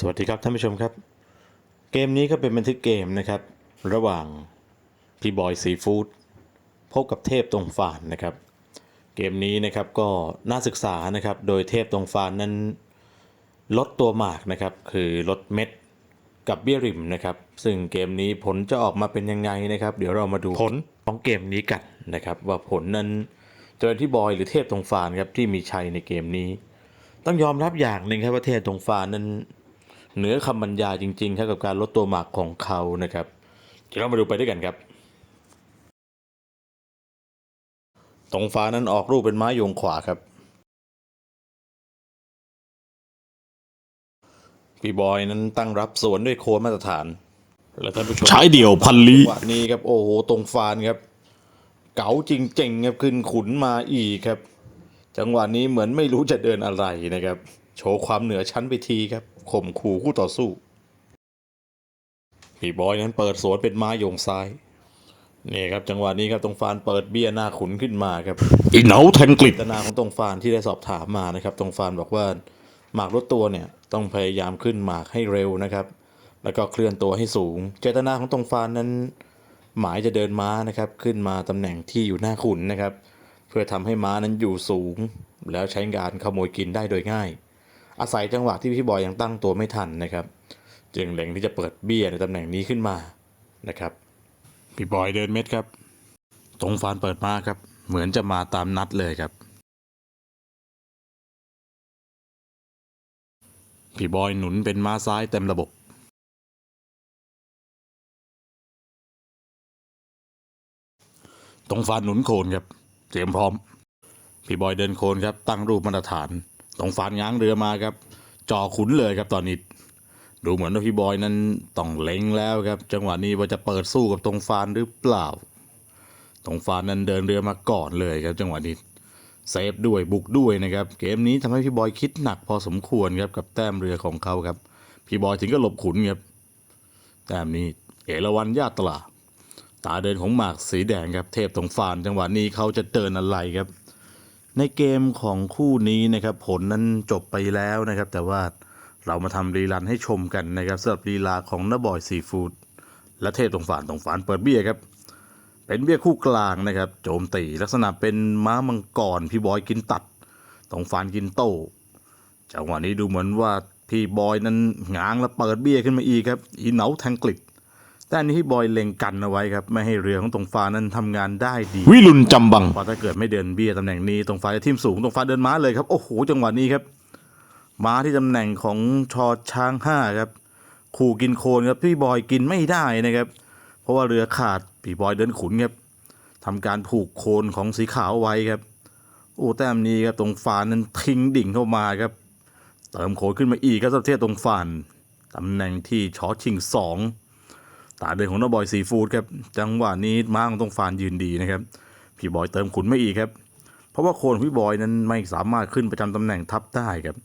สวัสดีครับท่านผู้ชมครับ เกมนี้ก็เป็นบันทึกเกมนะครับ ระหว่างพี่บอยซีฟู้ดพบกับเทพตรงฝานนะครับ เกมนี้นะครับก็น่าศึกษานะครับ โดยเทพตรงฝานนั้นลดตัวหมากนะครับ คือลดเม็ดกับเบี้ยริมนะครับ ซึ่งเกมนี้ผลจะออกมาเป็นยังไงนะครับ เดี๋ยวเรามาดูผลของเกมนี้กันนะครับ ว่าผลนั้นจะเป็นที่บอยหรือเทพตรงฝานครับที่มีชัยในเกมนี้ ต้องยอมรับอย่างหนึ่งครับว่าเทพตรงฝานนั้น เหนือคำบรรยายจริงๆครับกับการลดตัวหมากของเขานะครับเดี๋ยวเรามาดูไปด้วยกันครับตรงฟ้านั้นออกรูปเป็นไม้โยงขวาครับพี่บอยนั้นตั้งรับสวนด้วยโคนมาตรฐาน และท่านผู้ชมใช้เดี่ยวพันลีจังหวะนี้ครับโอ้โหตรงฟานครับ เก๋าจริงๆครับขึ้นขุนมาอีกครับ จังหวะนี้เหมือนไม่รู้จะเดินอะไรนะครับ โชว์ความเหนือชั้นไปทีครับข่มขู่คู่ต่อสู้พี่บอยนั้นเปิดสวนเป็นไม้โยงซ้ายนี่ครับจังหวะนี้ครับตรงฟานเปิดเบี้ยหน้าขุนขึ้นมาครับอีเหนาแทงกลิดเจตนาของตรงฟานที่ได้สอบถามมานะครับ ตรงฟานบอกว่าหมากลดตัวเนี่ยต้องพยายามขึ้นหมากให้เร็วนะครับ แล้วก็เคลื่อนตัวให้สูง เจตนาของตรงฟานนั้น หมายจะเดินม้านะครับ ขึ้นมาตำแหน่งที่อยู่หน้าขุนนะครับ เพื่อทำให้ม้านั้นอยู่สูง แล้วใช้การขโมยกินได้โดยง่าย อาศัยจังหวะที่พี่บอยยังตั้งตัวไม่ทันนะครับ จึงเล็งที่จะเปิดเบี้ยในตำแหน่งนี้ขึ้นมานะครับ พี่บอยเดินเม็ดครับ ตรงฟานเปิดมาครับ เหมือนจะมาตามนัดเลยครับ พี่บอยหนุนเป็นม้าซ้ายเต็มระบบตรงฟานหนุนโคนครับ เตรียมพร้อม พี่บอยเดินโคนครับ ตั้งรูปมาตรฐาน ตรงฟานง้างเรือมาครับจ่อขุนเลยครับตอนนี้ ดูเหมือนว่าพี่บอยนั้นต้องเล็งแล้วครับ จังหวะนี้ว่าจะเปิดสู้กับตรงฟานหรือเปล่า ตรงฟานนั้นเดินเรือมาก่อนเลยครับ จังหวะนี้เซฟด้วยบุกด้วยนะครับ เกมนี้ทำให้พี่บอยคิดหนักพอสมควรครับกับแต้มเรือของเขาครับ พี่บอยถึงก็หลบขุนครับแต้มนี้เอราวันญาตลาตาเดินของหมากสีแดงครับ เทพตรงฟานจังหวะนี้เขาจะเดินอะไรครับ ในเกมของคู่นี้นะครับผลนั้นจบไปแล้วนะครับ แต่ว่าเรามาทำรีลันให้ชมกันนะครับสำหรับลีลาของนบอยซีฟูดและเทพตรงฝานตรงฝานเปิดเบี้ยครับเป็นเบี้ยคู่กลางนะครับ โจมตีลักษณะเป็นม้ามังกรพี่บอยกินตัดตรงฝานกินโต้จังหวะนี้ดูเหมือนว่าพี่บอยนั้นง้างแล้วเปิดเบี้ยขึ้นมาอีกครับอีเหนาแทงกลิด แต่อันนี้พี่บอยเล็งกันเอาไว้ครับ ไม่ให้เรือของตรงฟ้านั้นทำงานได้ดีวิรุณจำบังเพราะถ้าเกิดไม่เดินเบี้ยตำแหน่งนี้ตรงฟ้าจะทิ่มสูงตรงฟ้าเดินม้าเลยครับโอ้โหจังหวะนี้ครับ ม้าที่ตำแหน่งของชอช้างห้าครับขู่กินโคลนครับพี่บอยกินไม่ได้นะครับ เพราะว่าเรือขาดพี่บอยเดินขุนครับทำการผูกโคนของสีขาวไว้ครับโอ้แต้มนี้ครับตรงฟานนั้นทิ้งดิ่งเข้ามาครับ เติมโคนขึ้นมาอีกครับสัเทศตรงฟานตำแหน่งที่ชอชิงสอง ตาเดินของน้าบอยซีฟู้ดครับจังหวะนี้ม้าของตรงฟานยืนดีนะครับพี่บอยเติมขุนไม่อีกครับ เพราะว่าโคนของพี่บอยนั้นไม่สามารถขึ้นประจำตำแหน่งทับได้ครับ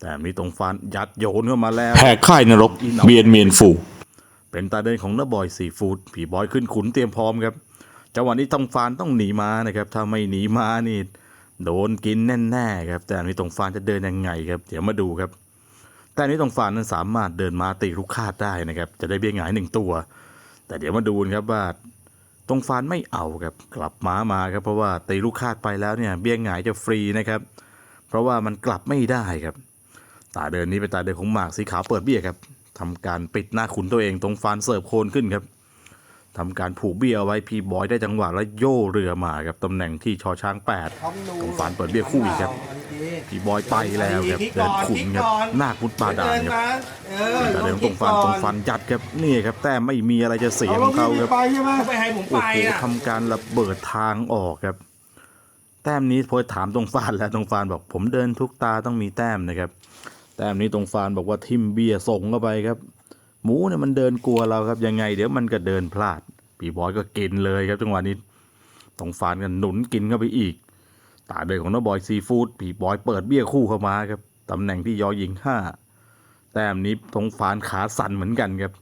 แต่มีตรงฟานยัดโยนเข้ามาแล้วแหกค่ายนรกเบียนเมียนฟู เป็นตาเดินของน้าบอยซีฟู้ดพี่บอยขึ้นขุนเตรียมพร้อมครับจังหวะนี้ตรงฟานต้องหนีมานะครับถ้าไม่หนีมานี่โดนกินแน่ๆครับ แต่อันนี้ตรงฟานจะเดินยังไงครับ เดี๋ยวมาดูครับ แต่อันนี้ตรงฟานนั้นสามารถเดินมาตีลูกคาดได้นะครับ จะได้เบี้ยหงายหนึ่งตัว แต่เดี๋ยวมาดูนะครับว่าตรงฟานไม่เอาครับกลับม้ามาครับเพราะว่าตีลูกคาดไปแล้วเนี่ยเบี้ยหงายจะฟรีนะครับ เพราะว่ามันกลับไม่ได้ครับตาเดินนี้เป็นตาเดินของหมากสีขาวเปิดเบี้ยครับทำการปิดหน้าขุนตัวเองตรงฟานเสิร์ฟโคนขึ้นครับ ทำการผูกเบี้ยเอาไว้พี่บอยได้จังหวะแล้วโย่เรือมาครับตำแหน่งที่ชอช้างแปดตรงฟานเปิดเบี้ยคู่อีกครับ พี่บอยไปแล้วครับเดินขุนครับหน้าพุทธปาดานครับตาเดินตรงฟานตรงฟานยัดครับนี่ครับแต่ไม่มีอะไรจะเสียของเขาครับไปใช่ไหมไปให้ผมโอ้ไปโหอะทำการระเบิดทางออกครับ แต้มนี้พอถามตรงฟานแล้วตรงฟานบอก ผมเดินทุกตาต้องมีแต้มนะครับ แต้มนี้ตรงฟานบอกว่าทิมเบียร์ส่งเข้าไปครับ หมูเนี่ยมันเดินกลัวเราครับยังไง เดี๋ยวมันก็เดินพลาดปีบอยก็กินเลยครับจังหวะนี้ตรงฟานกันหนุนกินเข้าไปอีกตาเดินของน้าบอยซีฟู้ดปีบอยเปิดเบี้ยคู่เข้ามาครับตำแหน่งที่ยอยิงห้าแต้มนี้ตรงฟานขาสั่นเหมือนกันครับ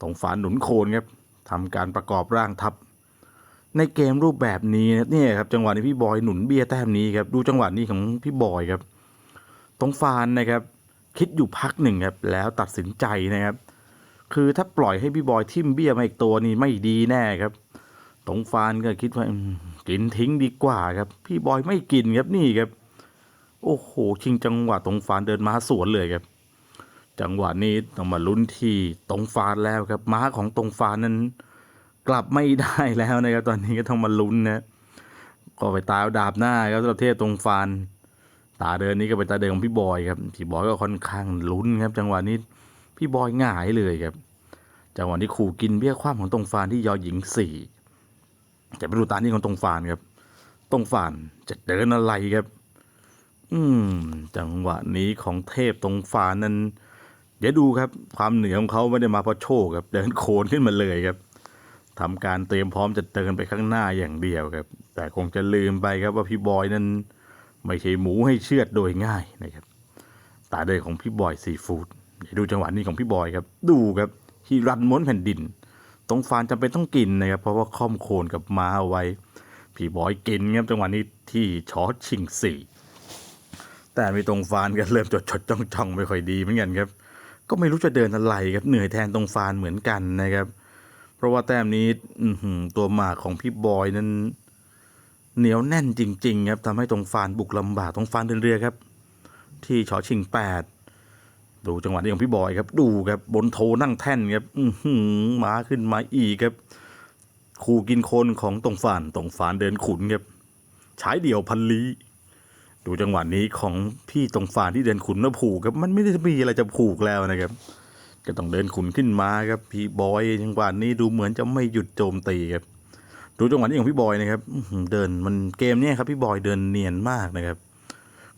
ตรงฟานหนุนโคนครับทำการประกอบร่างทับ ในเกมรูปแบบนี้นะเนี่ยครับจังหวะนี้พี่บอยหนุนเบี้ยแต้มนี้ครับดูจังหวะนี้ของพี่บอยครับตรงฟานนะครับ คิดอยู่พักหนึ่งครับแล้วตัดสินใจนะครับ คือถ้าปล่อยให้พี่บอยทิมเบี้ยมาอีกตัวนี่ไม่ดีแน่ครับตรงฟานก็คิดว่ากินทิ้งดีกว่าครับ พี่บอยไม่กินครับนี่ครับ โอ้โห ชิงจังหวะตรงฟานเดินมาสวนเลยครับ จังหวะนี้ต้องมาลุ้นที่ตรงฟานแล้วครับ ม้าของตรงฟานนั้น กลับไม่ได้แล้วนะครับตอนนี้ก็ต้องมาลุ้นนะก็ไปตาดาบหน้าครับสำหรับเทพตรงฟานตาเดินนี้ก็เป็นตาเดินของพี่บอยครับพี่บอยก็ค่อนข้างลุ้นครับ จังหวะนี้ พี่บอยหงายเลยครับจังหวะนี้ขู่กินเบี้ยคว้าของตรงฟานที่ยอหญิงสี่จะไปดูตานี้ของตรงฟานครับ ตรงฟานจะเดินอะไรครับ อืม จังหวะนี้ของเทพตรงฟานนั้น เดี๋ยวดูครับ ความเหนือของเขาไม่ได้มาเพราะโชคครับ เดินโคนขึ้นมาเลยครับทำการเตรียมพร้อมจะเดินไปข้างหน้าอย่างเดียวครับ แต่คงจะลืมไปครับว่าพี่บอยนั้น ไม่ใช่หมูให้เชือดโดยง่ายนะครับ ตาเดินของพี่บอยซีฟู้ด ดี๋ยวดูจังหวะนี้ของพี่บอยครับ ดูครับที่รันม้วนแผ่นดิน ตรงฟานจำเป็นต้องกินนะครับ เพราะว่าค่อมโคนกับม้าเอาไว้ พี่บอยกินครับจังหวะนี้ที่ชอชิงสี่แต่มีตรงฟานก็เริ่มจดจดจ้องจ้องไม่ค่อยดีเหมือนกันครับ ก็ไม่รู้จะเดินอะไรครับเหนื่อยแทนตรงฟานเหมือนกันนะครับ เพราะว่าแต้มนี้อืตัวหมากของพี่บอยนั้นเหนียวแน่นจริง ๆ ครับทำให้ตรงฟานบุกลำบากตรงฟานเดินเรือครับ ที่ชอชิงแปด ดูจังหวะนี้ของพี่บอยครับ ดูครับบนโทนั่งแท่นครับอือหือมาขึ้นมาอีกครับขู่กินคนของตรงฟานตรงฟานเดินขุนครับใช้เดี่ยวพันลีดูจังหวะนี้ของพี่ตรงฟานที่เดินขุนแล้วผูกครับ มันไม่ได้มีอะไรจะผูกแล้วนะครับ ก็ต้องเดินขุนขึ้นมาครับ พี่บอยจังหวะนี้ดูเหมือนจะไม่หยุดโจมตีครับ ดูจังหวะนี้ของพี่บอยนะครับเดินมันเกมเนี้ยครับ พี่บอยเดินเนียนมากนะครับ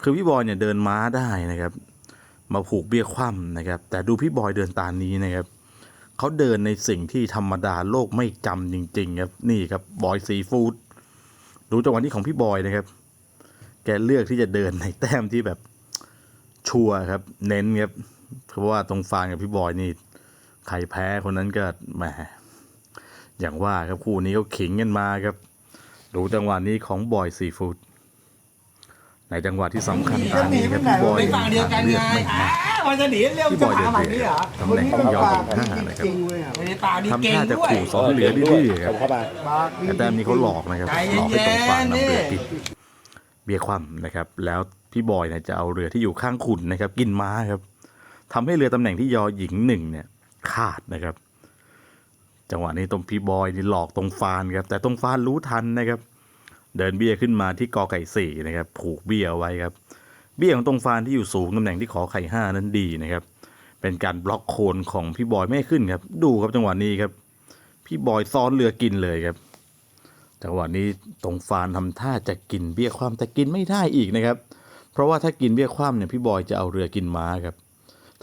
คือพี่บอยเนี่ยเดินม้าได้นะครับ มาผูกเบี้ยคว่ำนะครับ แต่ดูพี่บอยเดินตามนี้นะครับเขาเดินในสิ่งที่ธรรมดาโลกไม่จำจริง ๆ ครับนี่ครับบอยซีฟู้ดดูจังหวะนี้ของพี่บอยนะครับ แกเลือกที่จะเดินในแต้มที่แบบชัวร์ครับ เน้นครับเพราะว่าตรงฟานกับพี่บอยนี่ใครแพ้คนนั้นก็แหมอย่างว่าครับคู่นี้เขาขิงกันมาครับ ดูจังหวะนี้ของบอยซีฟู้ด ในจังหวะที่สำคัญตามนี้ครับพี่บอยไปฝั่งเดียวกันไงอ่ามันจะหนีเรื่องพี่บจะอยหาเดินฝั่งเตะนี้เหรอตำแหน่งที่ยอมห้านะครับไม่ได้ตาดีทำเก่งท่าจะด้วยขู่สองเหลือดื้อๆครับเข้ามาแต่แต้มนี้เขาหลอกนะครับใจหลอกให้ตรงฟานนำเย็เรือนๆกินเบียร์คว่ำนะครับ แล้วพี่บอยเนี่ยจะเอาเรือที่อยู่ข้างขุนนะครับ กินม้าครับทำให้เรือตำแหน่งที่ยอหญิงหนึ่งเนี่ยขาดนะครับ จังหวะนี้ตรงพี่บอยนี่หลอกตรงฟานครับแต่ตรงฟานรู้ทันนะครับ เดินเบี้ยขึ้นมาที่กอไก่สี่นะครับผูกเบี้ยไว้ครับ เบี้ยของตรงฟานที่อยู่สูงตำแหน่งที่ขอไข่ห้านั้นดีนะครับ เป็นการบล็อกโคนของพี่บอยไม่ขึ้นครับ ดูครับจังหวะนี้ครับ พี่บอยซ้อนเรือกินเลยครับจังหวะนี้ตรงฟานทำท่าจะกินเบี้ยความแต่กินไม่ได้อีกนะครับ เพราะว่าถ้ากินเบี้ยความเนี่ยพี่บอยจะเอาเรือกินม้าครับ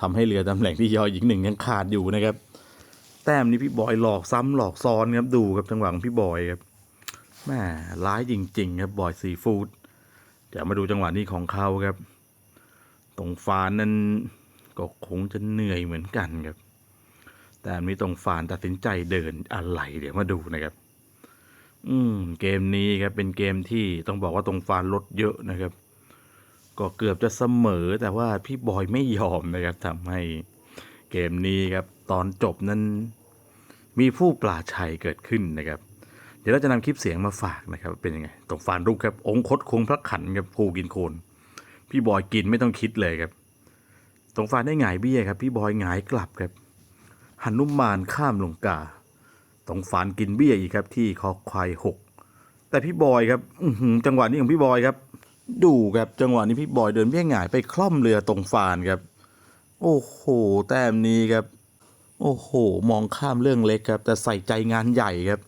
ทำให้เรือตำแหน่งที่ยอหญิงหนึ่งยังขาดอยู่นะครับ แต้มนี้พี่บอยหลอกซ้ำหลอกซ้อนครับดูครับจังหวะของพี่บอยครับ แม่ร้ายจริง ๆ ครับบอยซีฟู้ดเดี๋ยวมาดูจังหวะนี้ของเขาครับ ตรงฟานนั้นก็คงจะเหนื่อยเหมือนกันครับ แต่อันนี้ตรงฟานตัดสินใจเดินอะไรเดี๋ยวมาดูนะครับ อืม เกมนี้ครับเป็นเกมที่ต้องบอกว่าตรงฟานลดเยอะนะครับ ก็เกือบจะเสมอแต่ว่าพี่บอยไม่ยอมนะครับทำให้เกมนี้ครับ ตอนจบนั้น มีผู้ปลาชัยเกิดขึ้นนะครับ ดี๋ยวเราจะนำคลิปเสียงมาฝากนะครับ เป็นยังไงตรงฟานรูปครับ องค์คงพระขันครับภูกินโคน พี่บอยกินไม่ต้องคิดเลยครับ ตรงฟานได้หงายเบี้ยครับ พี่บอยหงายกลับครับหันุมานข้ามลงกาตรงฟานกินเบี้ยอีกครับ ที่คอควายหกแต่พี่บอยครับอืจังหวะนี้ของพี่บอยครับ ดูครับจังหวะนี้พี่บอยเดินเบี้ยหงายไปคล่อมเรือตรงฟานครับ โอ้โหแต้มนี้ครับ โอ้โห มองข้ามเรื่องเล็กครับ แต่ใส่ใจงานใหญ่ครับ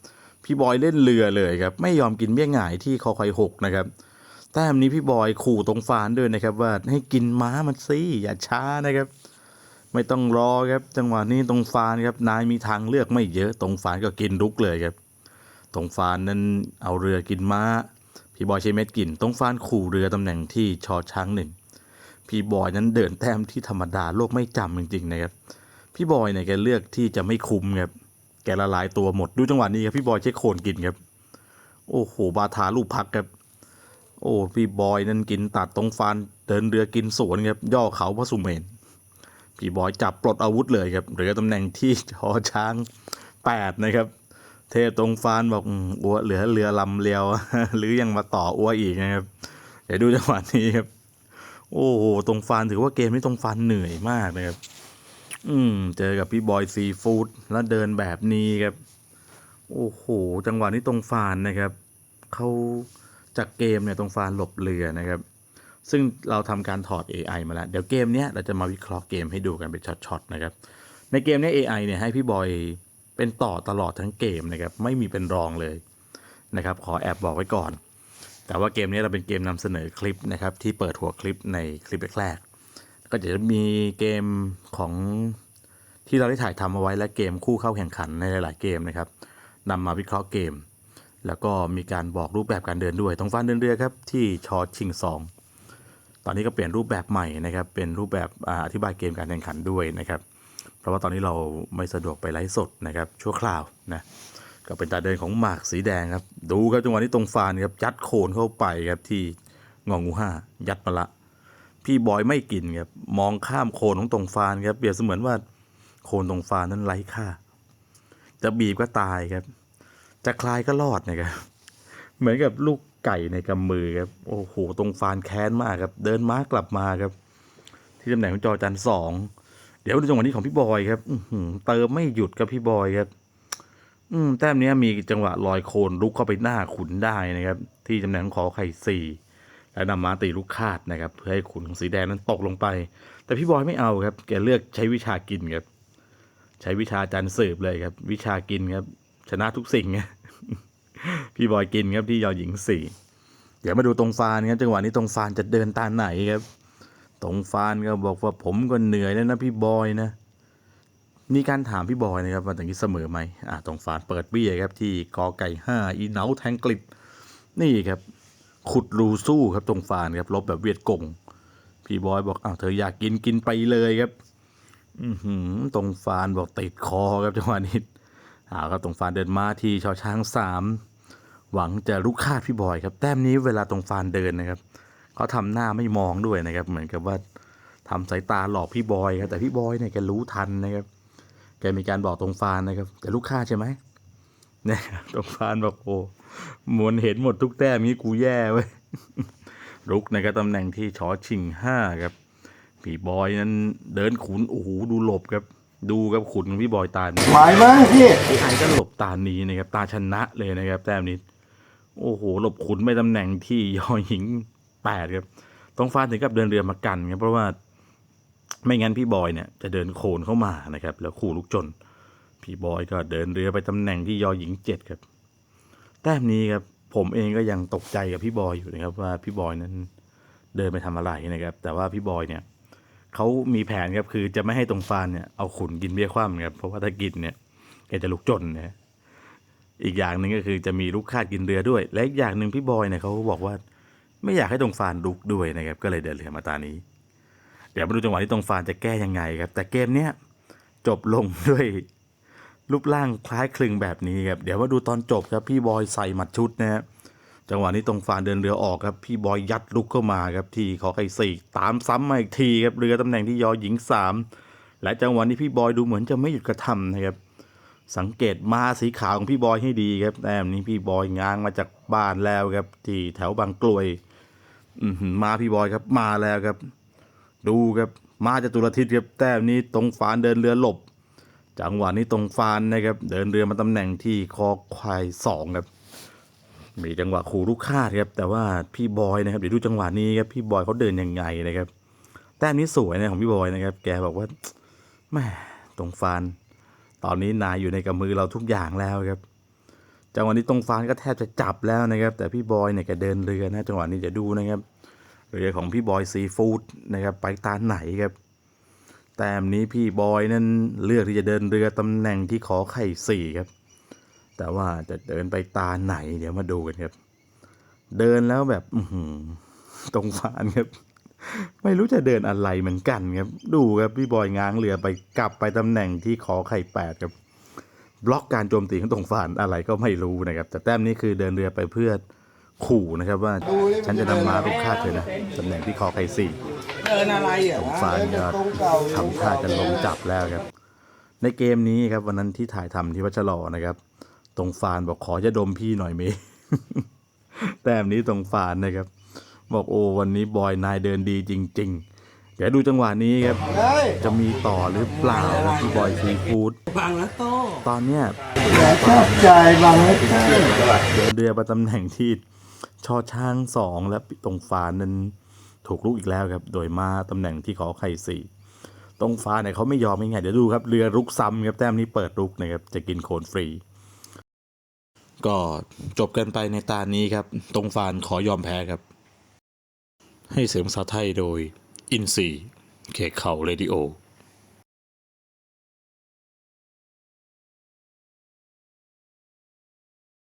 พี่บอยเล่นเรือเลยครับ ไม่ยอมกินเบี้ยหงายที่คอควายหกนะครับแต้มนี้พี่บอยขู่ตรงฟานด้วยนะครับ ว่าให้กินม้ามันสิอย่าช้านะครับ ไม่ต้องรอครับ จังหวะนี้ตรงฟานครับนายมีทางเลือกไม่เยอะตรงฟานก็กินรุกเลยครับ ตรงฟานนั้นเอาเรือกินม้า พี่บอยใช้เม็ดกินตรงฟานขู่เรือตำแหน่งที่ชอช้างหนึ่งพี่บอยนั้นเดินแต้มที่ธรรมดาโลกไม่จำจริงๆนะครับ พี่บอยเนี่ยแกเลือกที่จะไม่คุมครับ แกละลายตัวหมดดูจังหวะนี้ครับพี่บอยใช้โคนกินครับ โอ้โหบาทาลูกพักครับ โอ้พี่บอยนั้นกินตัดตรงฟานเดินเรือกินสวนครับ ย่อเขาพระสุเมนพี่บอยจับปลดอาวุธเลยครับเหลือตำแหน่งที่ชอช้างแปดนะครับ เทพตรงฟานบอกอัวเหลือเรือลำเลียว หรือยังมาต่ออัวอีกนะครับเดี๋ยวดูจังหวะนี้ครับ โอ้โหตรงฟานถือว่าเกมนี้ตรงฟานเหนื่อยมากนะครับ อืม เจอกับพี่บอยซีฟู้ดแล้วเดินแบบนี้ครับ โอ้โห จังหวะนี้ตรงฟานนะครับ เขาจากเกมเนี่ยตรงฟานหลบเรือนะครับ ซึ่งเราทำการถอด AI มาแล้ว เดี๋ยวเกมเนี้ยเราจะมาวิเคราะห์เกมให้ดูกันเป็นช็อตๆนะครับ ในเกมเนี้ย AI เนี่ยให้พี่บอยเป็นต่อตลอดทั้งเกมนะครับ ไม่มีเป็นรองเลยนะครับ ขอแอบบอกไว้ก่อน แต่ว่าเกมนี้เราเป็นเกมนำเสนอคลิปนะครับที่เปิดหัวคลิปในคลิปแรก ก็จะมีเกมของที่เราได้ถ่ายทำเอาไว้และเกมคู่เข้าแข่งขันในหลาย ๆ เกมนะครับนำมาวิเคราะห์เกม แล้วก็มีการบอกรูปแบบการเดินด้วย ตรงฟันเดินเรือครับที่ชอชิงซองตอนนี้ก็เปลี่ยนรูปแบบใหม่นะครับ เป็นรูปแบบอ่าอธิบายเกมการแข่งขันด้วยนะครับ เพราะว่าตอนนี้เราไม่สะดวกไปไลฟ์สดนะครับ ชั่วคราวนะก็เป็นตาเดินของหมากสีแดงครับ ดูครับจังหวะนี้ตรงฟานครับยัดโคนเข้าไปครับที่งองูห้ายัดมาละ พี่บอยไม่กินครับมองข้ามโคนของตรงฟานครับเปรียบเสมือนว่าโคนตรงฟานนั้นไร้ค่า จะบีบก็ตายครับ จะคลายก็รอดนะครับเหมือนกับลูกไก่ในกำมือครับโอ้โหตรงฟานแค้นมากครับ เดินม้ากลับมาครับ ที่ตำแหน่งของจอจันสองเดี๋ยวดูจังหวะนี้ของพี่บอยครับอืเติมไม่หยุดกับพี่บอยครับ อืมแต้มเนี้ยมีจังหวะลอยโคนลุกเข้าไปหน้าขุนได้นะครับ ที่ตำแหน่งของขอไข่สี่ และนำมาตีลูกคาดนะครับเพื่อให้ขุนของสีแดงนั้นตกลงไป แต่พี่บอยไม่เอาครับ แกเลือกใช้วิชากินครับ ใช้วิชาจันสืบเลยครับ วิชากินครับ ชนะทุกสิ่งพี่บอยกินครับที่ยอหญิงสี่เดี๋ยวมาดูตรงฟานครับจังหวะนี้ตรงฟานจะเดินตาไหนครับ ตรงฟานก็บอกว่าผมก็เหนื่อยแล้วนะพี่บอยนะมีการถามพี่บอยนะครับว่าอย่างนี้เสมอไหมอ่าตรงฟานเปิดเบี้ยครับที่กอไก่ห้าอีเนาแทงกลิบนี่ครับ ขุดรูสู้ครับตรงฟานครับลบแบบเวียดกง พี่บอยบอกอ้าวเธออยากกินกินไปเลยครับ อือหือตรงฟานบอกติดคอครับจังหวะนี้อ่าวครับตรงฟานเดินมาที่ชอช้างสามหวังจะลุกคาดพี่บอยครับ แต้มนี้เวลาตรงฟานเดินนะครับเขาทำหน้าไม่มองด้วยนะครับ เหมือนกับว่าทำสายตาหลอกพี่บอยครับแต่พี่บอยเนี่ยแกรู้ทันนะครับแกมีการบอกตรงฟานนะครับจะลูกค้าใช่ไหม เนี่ยตรงฟานบอกโอ้มวนเห็นหมดทุกแต้มนี้กูแย่เว้ยลุกนะครับตำแหน่งที่ชอชิงห้าครับพี่บอยนั้นเดินขุนโอ้โหดูหลบครับ ดูครับขุนของพี่บอยตานี้หมายมั้งพี่พี่ไอก็หลบตานี้นะครับ ตาชนะเลยนะครับ แต้มนี้ โอ้โห หลบขุนไม่ตำแหน่งที่ยอหญิงแปดครับต้องฟานถึงกับเดินเรือมากันครับเพราะว่าไม่งั้นพี่บอยเนี่ยจะเดินโขนเข้ามานะครับ แล้วขู่ลูกจน พี่บอยก็เดินเรือไปตำแหน่งที่ยอหญิงเจ็ดครับ แต้มนี้ครับ ผมเองก็ยังตกใจกับพี่บอยอยู่นะครับ ว่าพี่บอยนั้นเดินไปทำอะไรนะครับ แต่ว่าพี่บอยเนี่ยเขามีแผนครับคือจะไม่ให้ตรงฟานเนี่ยเอาขุนกินเบี้ยคว่ำครับเพราะว่าถ้ากินเนี่ยแกจะลุกจนนะอีกอย่างหนึ่งก็คือจะมีลูกคาดกินเรือด้วย และอีกอย่างหนึ่งพี่บอยเนี่ยเขาบอกว่า ไม่อยากให้ตรงฟานลุกด้วยนะครับ ก็เลยเดินเรือมาตานี้ เดี๋ยวมาดูจังหวะที่ตรงฟานจะแก้ยังไงครับ แต่เกมเนี้ยจบลงด้วย รูปร่างคล้ายคลึงแบบนี้ครับเดี๋ยวมาดูตอนจบครับพี่บอยใส่หมัดชุดนะฮะจังหวะนี้ตรงฟานเดินเรือออกครับพี่บอยยัดลุกเข้ามาครับที่ขอไข่สี่ตามซ้ำมาอีกทีครับเรือตำแหน่งที่ยอหญิงสามและจังหวะนี้พี่บอยดูเหมือนจะไม่หยุดกระทำนะครับสังเกตมาสีขาวของพี่บอยให้ดีครับแต้มนี้พี่บอยง้างมาจากบ้านแล้วครับที่แถวบางกลวยมาพี่บอยครับมาแล้วครับ ดูครับมาจากตุลทิศครับแต้มนี้ตรงฟานเดินเรือหลบ จังหวะนี้ตรงฟานนะครับ เดินเรือมาตำแหน่งที่คอควายสองครับ มีจังหวะขู่ลูกคาดครับ แต่ว่าพี่บอยนะครับเดี๋ยวดูจังหวะนี้ครับพี่บอยเขาเดินยังไงนะครับ แต้มนี้สวยนะของพี่บอยนะครับ แกบอกว่าแม่ตรงฟานตอนนี้นายอยู่ในกำมือเราทุกอย่างแล้วครับจังหวะนี้ตรงฟานก็แทบจะจับแล้วนะครับ แต่พี่บอยเนี่ยแกเดินเรือนะจังหวะนี้เดี๋ยวดูนะครับเรือของพี่บอยซีฟู้ดนะครับไปตาไหนครับ แต้มนี้พี่บอยนั้นเลือกที่จะเดินเรือตำแหน่งที่ขอไข่สี่ครับ แต่ว่าจะเดินไปตาไหนเดี๋ยวมาดูกันครับ เดินแล้วแบบตรงฟานครับ ไม่รู้จะเดินอะไรเหมือนกันครับ ดูครับพี่บอยง้างเรือไปกลับไปตำแหน่งที่ขอไข่แปดครับ บล็อกการโจมตีของตรงฟานอะไรก็ไม่รู้นะครับ แต่แต้มนี้คือเดินเรือไปเพื่อขู่นะครับว่าฉันจะนำมาลูกคาดเธอนะตำแหน่งที่คอไข่สี่ เดินอะไรอะฟานก็ทำท่าจะลงจับแล้วครับ ในเกมนี้ครับวันนั้นที่ถ่ายทำที่วัชรอนะครับ ตรงฟานบอกขอจะดมพี่หน่อยเมแต้มนี้ตรงฟานนะครับ บอกโอ้วันนี้บอยนายเดินดีจริง ๆ เดี๋ยวดูจังหวะนี้ครับ จะมีต่อหรือเปล่าครับที่บอยซีฟู้ดบังแล้วโตตอนเนี้ยชอบใจบางไม่ใช่เดินเรือประตำแหน่งที่ชอช้างสองและตรงฟานนั้น ถูกลุกอีกแล้วครับ โดยมาตำแหน่งที่ขอไข่สี่ตรงฟ้าเนี่ยเขาไม่ยอมง่ายๆเดี๋ยวดูครับ เรือรุกซ้ำครับแต้มนี้เปิดรุกนะครับจะกินโคนฟรี ก็จบกันไปในตานี้ครับ ตรงฟานขอยอมแพ้ครับ ให้เสียงภาษาไทยโดยอินซีเคเขาเรดิโอ